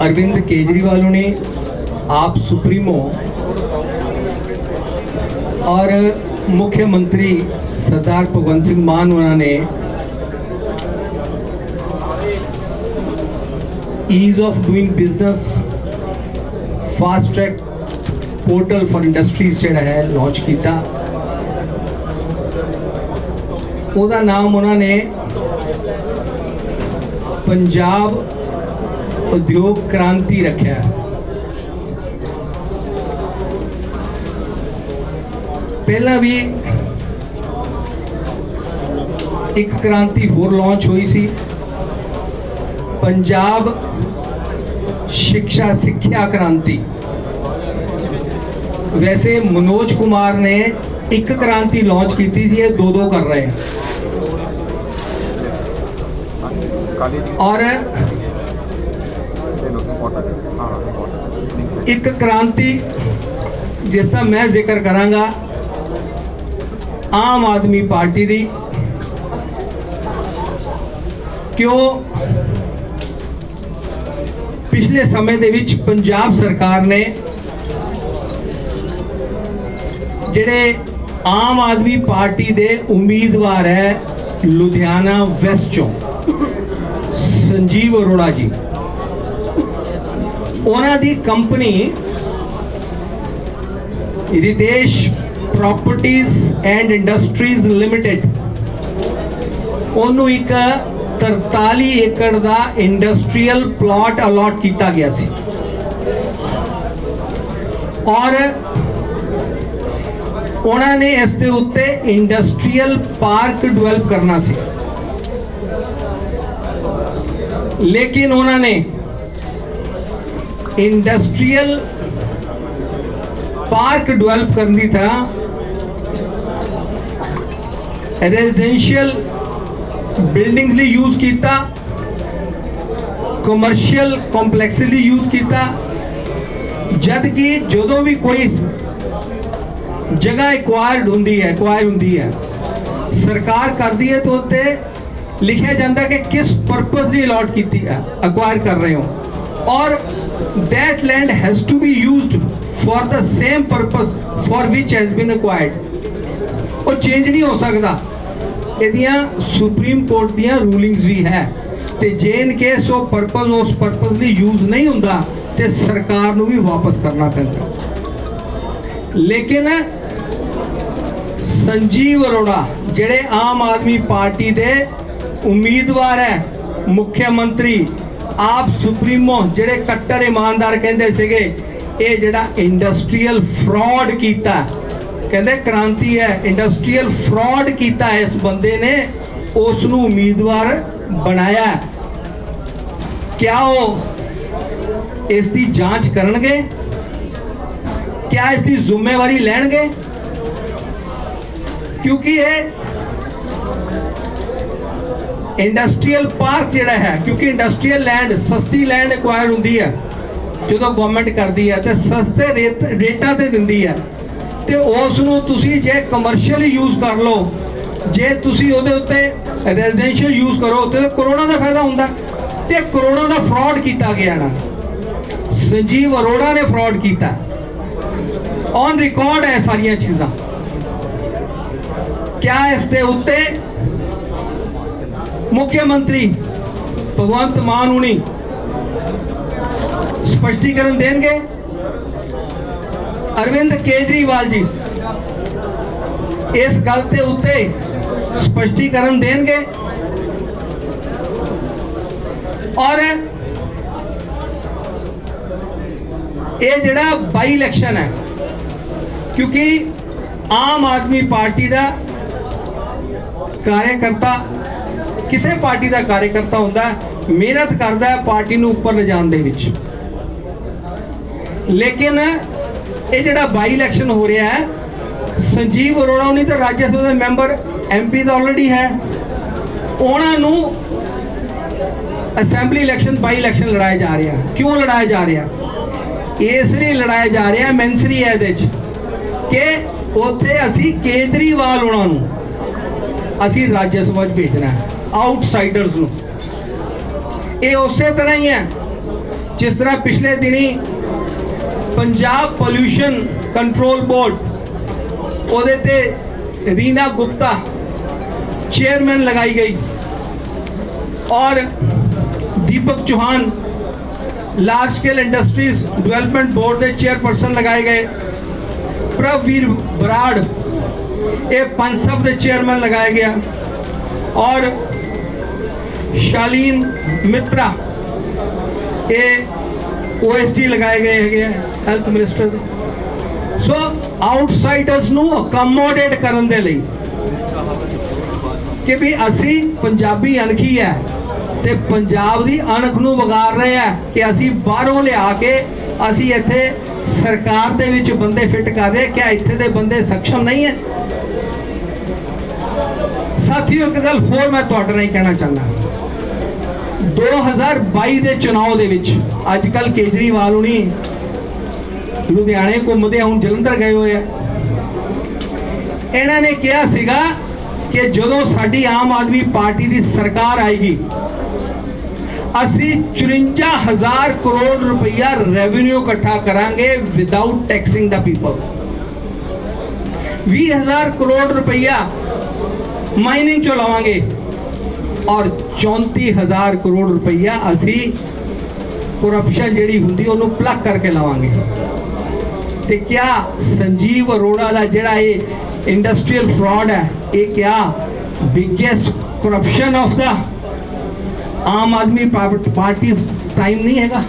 अरविंद केजरीवाल ने आप सुप्रीमो और मुख्यमंत्री सरदार भगवंत सिंह मान उन्होंने ease of doing business fast track portal for industries ਜਿਹੜਾ ਹੈ ਲਾਂਚ ਕੀਤਾ ਉਹਦਾ ਨਾਮ ਉਹਨਾਂ ਨੇ ਪੰਜਾਬ ਉਦਯੋਗ ਕ੍ਰਾਂਤੀ ਰੱਖਿਆ ਹੈ। ਪਹਿਲਾਂ ਵੀ ਇੱਕ ਕ੍ਰਾਂਤੀ ਹੋਰ ਲਾਂਚ ਹੋਈ ਸੀ ਪੰਜਾਬ ਸਿੱਖਿਆ ਸਿੱਖਿਆ ਕ੍ਰਾਂਤੀ ਵੈਸੇ ਮਨੋਜ ਕੁਮਾਰ ਨੇ ਇੱਕ ਕ੍ਰਾਂਤੀ ਲਾਂਚ ਕੀਤੀ ਸੀ ਇਹ ਦੋ ਦੋ ਕਰ ਰਹੇ ਹੈ ਕਾਲੀ ਇੱਕ ਕ੍ਰਾਂਤੀ ਜਿਸ ਦਾ ਮੈਂ ਜ਼ਿਕਰ ਕਰਾਂਗਾ, ਆਮ ਆਦਮੀ ਪਾਰਟੀ ਦੀ। ਕਿਉਂ? ਪਿਛਲੇ ਸਮੇਂ ਦੇ ਵਿੱਚ ਪੰਜਾਬ ਸਰਕਾਰ ਨੇ ਜਿਹੜੇ ਆਮ ਆਦਮੀ ਪਾਰਟੀ ਦੇ ਉਮੀਦਵਾਰ ਹੈ, ਲੁਧਿਆਣਾ ਵੈਸਟ ਚੋਂ ਸੰਜੀਵ ਅਰੋੜਾ ਜੀ। ਉਹਨਾਂ ਦੀ ਕੰਪਨੀ ਰਿਦੇਸ਼ ਪ੍ਰਾਪਰਟੀਆਂ ਐਂਡ ਇੰਡਸਟਰੀਜ਼ ਲਿਮਟਿਡ। ਉਹਨੂੰ ਇੱਕ 43 ਏਕੜ ਦਾ ਇੰਡਸਟਰੀਅਲ ਪਲਾਟ ਅਲਾਟ ਕੀਤਾ ਗਿਆ ਸੀ। ਔਰ ਉਹਨਾਂ ਨੇ ਇਸ ਦੇ ਉੱਤੇ ਇੰਡਸਟਰੀਅਲ ਪਾਰਕ ਡਿਵੈਲਪ ਕਰਨਾ ਸੀ। ਲੇਕਿਨ ਉਹਨਾਂ ਨੇ ਇੰਡਸਟਰੀਅਲ ਪਾਰਕ ਡਿਵੈਲਪ ਕਰਨ ਦੀ ਥਾਂ ਰੈਜ਼ੀਡੈਂਸ਼ੀਅਲ ਬਿਲਡਿੰਗਸ ਲਈ ਯੂਜ਼ ਕੀਤਾ ਕਮਰਸ਼ੀਅਲ ਕੰਪਲੈਕਸ ਲਈ ਯੂਜ਼ ਕੀਤਾ ਜਦ ਕਿ ਜਦੋਂ ਵੀ ਕੋਈ ਜਗ੍ਹਾ ਐਕਵਾਇਰਡ ਹੁੰਦੀ ਹੈ ਐਕਵਾਇਰ ਹੁੰਦੀ ਹੈ, ਸਰਕਾਰ ਕਰਦੀ ਹੈ ਤਾਂ ਉੱਤੇ ਲਿਖਿਆ ਜਾਂਦਾ ਕਿ ਕਿਸ ਪਰਪਸ ਲਈ ਅਲਾਟ ਕੀਤੀ ਹੈ ਐਕਵਾਇਰ ਕਰ ਰਹੇ ਹੋ। ਔਰ that land has to be used for the same purpose for which has been acquired. ਉਹ ਚੇਂਜ ਨਹੀਂ ਹੋ ਸਕਦਾ। ਇਹਦੀਆਂ ਸੁਪਰੀਮ ਕੋਰਟ ਦੀਆਂ ਰੂਲਿੰਗਸ ਵੀ ਹੈ। ਤੇ ਜੇ ਇਨ ਕੇਸ ਉਹ ਪਰਪਸ ਉਸ ਪਰਪਸ ਲਈ ਯੂਜ਼ ਨਹੀਂ ਹੁੰਦਾ, ਤੇ ਸਰਕਾਰ ਨੂੰ ਵੀ ਵਾਪਸ ਕਰਨਾ ਪੈਂਦਾ। ਲੇਕਿਨ ਸੰਜੀਵ ਅਰੋੜਾ, ਜਿਹੜੇ ਆਮ ਆਦਮੀ ਪਾਰਟੀ ਦੇ ਉਮੀਦਵਾਰ ਹੈ ਮੁੱਖ ਮੰਤਰੀ ਆਪ ਸੁਪਰੀਮੋ, ਜਿਹੜੇ ਕੱਟਰ ਇਮਾਨਦਾਰ ਕਹਿੰਦੇ ਸੀਗੇ, ਇਹ ਜਿਹੜਾ ਇੰਡਸਟਰੀਅਲ ਫਰਾਡ ਕੀਤਾ। ਕਹਿੰਦੇ ਕ੍ਰਾਂਤੀ ਹੈ ਇੰਡਸਟਰੀਅਲ ਫਰਾਡ ਕੀਤਾ ਇਸ ਬੰਦੇ ਨੇ ਉਸ ਨੂੰ ਉਮੀਦਵਾਰ ਬਣਾਇਆ। ਕਿਆ ਉਹ ਇਸ ਦੀ ਜਾਂਚ ਕਰਨਗੇ? ਕਿਆ ਇਸ ਦੀ ਜ਼ਿੰਮੇਵਾਰੀ ਲੈਣਗੇ? ਕਿਉਂਕਿ ਇਹ ਇੰਡਸਟਰੀਅਲ ਪਾਰਕ ਜਿਹੜਾ ਹੈ, ਕਿਉਂਕਿ ਇੰਡਸਟਰੀਅਲ ਲੈਂਡ ਸਸਤੀ ਲੈਂਡ ਐਕਵਾਇਰ ਹੁੰਦੀ ਹੈ, ਜਦੋਂ ਗਵਰਨਮੈਂਟ ਕਰਦੀ ਹੈ, ਤੇ ਸਸਤੇ ਰੇਟ ਰੇਟਾਂ ਤੇ ਦਿੰਦੀ ਹੈ। ਤੇ ਉਸ ਨੂੰ ਤੁਸੀਂ ਜੇ ਕਮਰਸ਼ੀਅਲ ਯੂਜ਼ ਕਰ ਲਓ, ਜੇ ਤੁਸੀਂ ਉਹਦੇ ਉੱਤੇ ਰੈਜ਼ੀਡੈਂਸ਼ੀਅਲ ਯੂਜ਼ ਕਰੋ, ਤੇ ਕਰੋੜਾਂ ਦਾ ਫਾਇਦਾ ਹੁੰਦਾ। ਤੇ ਕਰੋੜਾਂ ਦਾ ਫਰਾਡ ਕੀਤਾ ਗਿਆ ਨਾ। ਸੰਜੀਵ ਅਰੋੜਾ ਨੇ ਫਰਾਡ ਕੀਤਾ। ਔਨ ਰਿਕਾਰਡ ਹੈ ਸਾਰੀਆਂ ਚੀਜ਼ਾਂ। ਕਿਆ ਇਸ ਦੇ ਉੱਤੇ ਮੁੱਖ ਮੰਤਰੀ ਭਗਵੰਤ ਮਾਨ ਹੁਣੀ ਸਪਸ਼ਟੀਕਰਨ ਦੇਣਗੇ। ਅਰਵਿੰਦ ਕੇਜਰੀਵਾਲ ਜੀ ਇਸ ਗੱਲ ਤੇ ਉੱਤੇ ਸਪਸ਼ਟੀਕਰਨ ਦੇਣਗੇ। ਔਰ ਇਹ ਜਿਹੜਾ ਬਾਈ ਇਲੈਕਸ਼ਨ ਹੈ, ਕਿਉਂਕਿ ਆਮ ਆਦਮੀ ਪਾਰਟੀ ਦਾ ਕਾਰਜਕਰਤਾ ਕਿਸੇ ਪਾਰਟੀ ਦਾ ਕਾਰਜਕਰਤਾ ਹੁੰਦਾ, ਮਿਹਨਤ ਕਰਦਾ ਹੈ ਪਾਰਟੀ ਨੂੰ ਉੱਪਰ ਲਿਜਾਣ ਦੇ ਵਿੱਚ। ਲੇਕਿਨ ਇਹ ਜਿਹੜਾ ਬਾਈ ਇਲੈਕਸ਼ਨ ਹੋ ਰਿਹਾ ਹੈ, ਸੰਜੀਵ ਅਰੋੜਾ ਉਹਨੀ ਤਾਂ ਰਾਜ ਸਭਾ ਦੇ ਮੈਂਬਰ ਐਮਪੀ ਦਾ ਆਲਰੇਡੀ ਹੈ। ਉਹਨਾਂ ਨੂੰ ਅਸੈਂਬਲੀ ਇਲੈਕਸ਼ਨ, ਬਾਈ ਇਲੈਕਸ਼ਨ ਲੜਾਇਆ ਜਾ ਰਿਹਾ। ਕਿਉਂ ਲੜਾਇਆ ਜਾ ਰਿਹਾ? ਇਸ ਲਈ ਲੜਾਇਆ ਜਾ ਰਿਹਾ ਮੈਂਸਰੀ ਹੈ ਇਹਦੇ 'ਚ ਕਿ ਉੱਥੇ ਅਸੀਂ ਕੇਜਰੀਵਾਲ ਉਹਨਾਂ ਨੂੰ ਅਸੀਂ ਰਾਜ ਸਭਾ 'ਚ ਭੇਜਣਾ ਹੈ। ਆਊਟਸਾਈਡਰਸ ਨੂੰ। ਇਹ ਉਸੇ ਤਰ੍ਹਾਂ ਹੀ ਹੈ, ਜਿਸ ਤਰ੍ਹਾਂ ਪਿਛਲੇ ਦਿਨੀ ਪੰਜਾਬ ਪੋਲਿਊਸ਼ਨ ਕੰਟਰੋਲ ਬੋਰਡ ਉਹਦੇ ਤੇ ਰੀਨਾ ਗੁਪਤਾ ਚੇਅਰਮੈਨ ਲਗਾਈ ਗਈ। ਔਰ Deepak Chauhan large scale industries development board ਦੇ ਚੇਅਰਪਰਸਨ ਲਗਾਏ ਗਏ। ਪ੍ਰਭਵੀਰ ਬਰਾੜ, ਇਹ ਪੰਜ ਸਭ ਦੇ ਚੇਅਰਮੈਨ ਲਗਾਇਆ ਗਿਆ। ਔਰ ਸ਼ਾਲੀਨ ਮਿੱਤਰਾ ਇਹ ਓਐਸਡੀ ਲਗਾਏ ਗਏ ਹੈਗੇ ਹੈਲਥ ਮਿਨਿਸਟਰ ਦੇ ਸੋ ਆਊਟਸਾਈਡਰਸ ਨੂੰ ਅਕਮੋਡੇਟ ਕਰਨ ਦੇ ਲਈ ਕਿ ਵੀ ਅਸੀਂ ਪੰਜਾਬੀ ਅਣਖੀ ਹੈ ਤੇ ਪੰਜਾਬ ਦੀ ਅਣਖ ਨੂੰ ਵਿਗਾੜ ਰਹੇ ਆ ਕਿ ਅਸੀਂ ਬਾਹਰੋਂ ਲਿਆ ਕੇ ਅਸੀਂ ਇੱਥੇ ਸਰਕਾਰ ਦੇ ਵਿੱਚ ਬੰਦੇ ਫਿੱਟ ਕਰ ਰਹੇ ਕਿ ਇੱਥੇ ਦੇ ਬੰਦੇ ਸક્ષਮ ਨਹੀਂ ਹੈ ਸਾਥੀਓ, ਇੱਕ ਗੱਲ ਹੋਰ ਮੈਂ ਤੁਹਾਡੇ ਨਾਲ ਹੀ ਕਹਿਣਾ ਚਾਹੁੰਦਾ 2022 ਦੇ ਚੁਣਾਵ ਦੇ ਵਿੱਚ ਅੱਜ ਕੱਲ ਕੇਜਰੀਵਾਲ ਹੁਣੀ ਲੁਧਿਆਣੇ ਘੁੰਮਦੇ ਹੁਣ ਜਲੰਧਰ ਗਏ ਹੋਏ ਆ। ਇਹਨਾਂ ਨੇ ਕਿਹਾ ਸੀਗਾ ਕਿ ਜਦੋਂ ਸਾਡੀ ਆਮ ਆਦਮੀ ਪਾਰਟੀ ਦੀ ਸਰਕਾਰ ਆਏਗੀ, ਅਸੀਂ 54000 ਕਰੋੜ ਰੁਪਈਆ ਰੈਵਨਿਊ ਇਕੱਠਾ ਕਰਾਂਗੇ without taxing the people 20000 crore ਰੁਪਈਆ ਮਾਈਨਿੰਗ ਚੋਂ ਲਵਾਂਗੇ ਔਰ 34000 ਕਰੋੜ ਰੁਪਈਆ ਅਸੀਂ ਕਰਪਸ਼ਨ ਜਿਹੜੀ ਹੁੰਦੀ ਉਹਨੂੰ ਪਲੱਗ ਕਰਕੇ ਲਵਾਂਗੇ ਤੇ ਕਿਆ ਸੰਜੀਵ ਅਰੋੜਾ ਦਾ ਜਿਹੜਾ ਇਹ ਇੰਡਸਟਰੀਅਲ ਫਰਾਡ ਹੈ ਇਹ ਕਿਆ biggest corruption of the Aam Aadmi party time ਨਹੀਂ ਹੈਗਾ